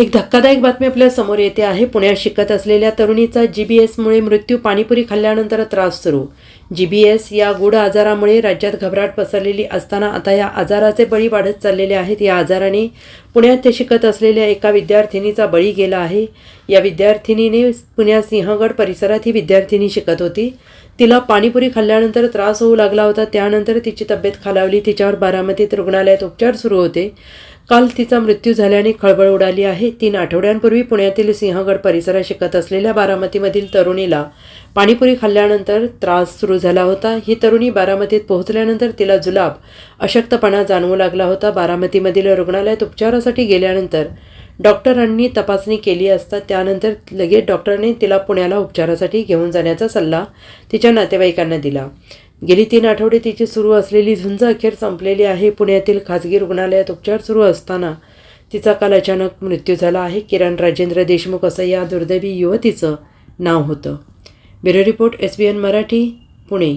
एक धक्कादायक बातमी आपल्यासमोर येते आहे. पुण्यात शिकत असलेल्या तरुणीचा जी बी एसमुळे मृत्यू पाणीपुरी खाल्ल्यानंतर त्रास सुरू. जी बी एस या गूढ आजारामुळे राज्यात घबराट पसरलेली असताना आता या आजाराचे बळी वाढत चाललेले आहेत. या आजाराने पुण्यात ते शिकत असलेल्या एका विद्यार्थिनीचा बळी गेला आहे. या विद्यार्थिनीने पुण्यात सिंहगड परिसरात ही विद्यार्थिनी शिकत होती. तिला पाणीपुरी खाल्ल्यानंतर त्रास होऊ लागला होता. त्यानंतर तिची तब्येत खालावली. तिच्यावर बारामतीत रुग्णालयात उपचार सुरू होते. काल तिचा मृत्यू झाल्याने खळबळ उडाली आहे. तीन आठवड्यांपूर्वी पुण्यातील सिंहगड परिसरात शिकत असलेल्या बारामतीमधील तरुणीला पाणीपुरी खाल्ल्यानंतर त्रास सुरू झाला होता. ही तरुणी बारामतीत पोहोचल्यानंतर तिला जुलाब अशक्तपणा जाणवू लागला होता. बारामतीमधील रुग्णालयात उपचारासाठी गेल्यानंतर डॉक्टरांनी तपासणी केली असता त्यानंतर लगेच डॉक्टरने तिला पुण्याला उपचारासाठी घेऊन जाण्याचा सल्ला तिच्या नातेवाईकांना दिला. गेली तीन आठवडे तिची सुरू असलेली झुंज अखेर संपलेली आहे. पुण्यातील खाजगी रुग्णालयात उपचार सुरू असताना तिचा काल अचानक मृत्यू झाला आहे. किरण राजेंद्र देशमुख असं या दुर्दैवी युवतीचं नाव होतं. Bureau report S B N Marathi Pune.